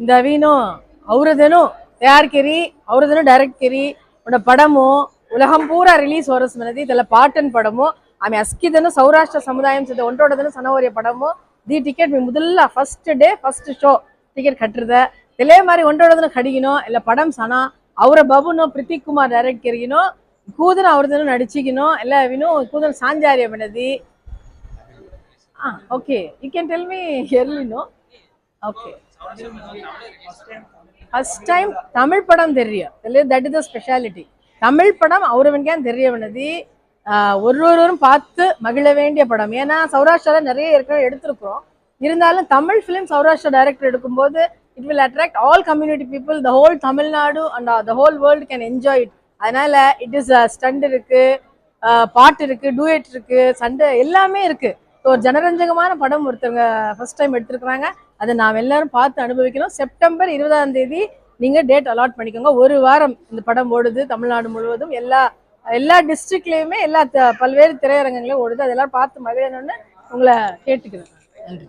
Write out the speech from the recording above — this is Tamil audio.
இந்த அவினோ அவரதனும் தயாரிக்கறி அவரதனும் ಡೈರೆಕ್ಟ್ ಕರಿ ಅವನ ಪಡಮು ಉಲಹಂ ಪೂರ ರಿಲೀಸ್ ಹೊರಸ್ಮನದಿ ಇದೆಲ್ಲ ಪಾಟನ್ ಪಡಮು ಆಮೆ ಅಸ್ಕಿದನು ಸೌರಾಷ್ಟ್ರ ಸಮುದಾಯಂ ಜೊತೆ ಒಂಟೋಡದನು ಸನವರಿಯ ಪಡಮು ದಿ ಟಿಕೆಟ್ ಮೀ ಮೊದಲ first day first show ticket ಕಟ್ಟಿರ್ದೆ ಇಲ್ಲೇ ಮಾರಿ ಒಂಟೋಡದನ ಕಡಿಗಿನೋ ಇಲ್ಲ ಪಡಮ್ ಸನ ಅವರ ಬಾಬುನೋ ಪ್ರಿತಿಕ್ ಕುಮಾರ್ ಡೈರೆಕ್ಟ್ ಕೆರಿಗಿನೋ ಕೂದನ ಅವ್ರದನ್ನು ನಡಿಚಿಗಿನೋ ಎಲ್ಲ ವಿನೋ ಕೂದನ ಸಾಂಜಾರಿಯ ಮನದಿ ಹಾಂ okay you can tell me ಎರ್ಲಿನೋ okay first time Tamil படம் தெரியும். That is the speciality Tamil படம் அவரவனுக்கே தெரியவனது. ஒரு ஒருவரும் பார்த்து மகிழ வேண்டிய படம். ஏன்னா சௌராஷ்டிரால நிறைய ஏற்கனவே எடுத்திருக்கிறோம். இருந்தாலும் தமிழ் ஃபிலிம் சௌராஷ்டிரா டைரக்டர் எடுக்கும்போது it will attract all community people the whole Tamil Nadu and the whole world can enjoy it அதனால இட் இஸ் ஸ்டண்ட் இருக்கு பாட்டு இருக்கு டூயட் இருக்கு சண்டை எல்லாமே இருக்கு. ஒரு ஜனரஞ்சகமான படம் ஒருத்தவங்க ஃபர்ஸ்ட் டைம் எடுத்திருக்கிறாங்க. அதை நாம் எல்லாரும் பார்த்து அனுபவிக்கணும். செப்டம்பர் இருபதாம் தேதி நீங்க டேட் அலாட் பண்ணிக்கோங்க. ஒரு வாரம் இந்த படம் ஓடுது தமிழ்நாடு முழுவதும். எல்லா எல்லா டிஸ்ட்ரிக்ட்லேயுமே எல்லா பல்வேறு திரையரங்கங்களையும் ஓடுது. அதெல்லாம் பார்த்து மகிழணும்னு உங்களை கேட்டுக்கிறேன். நன்றி.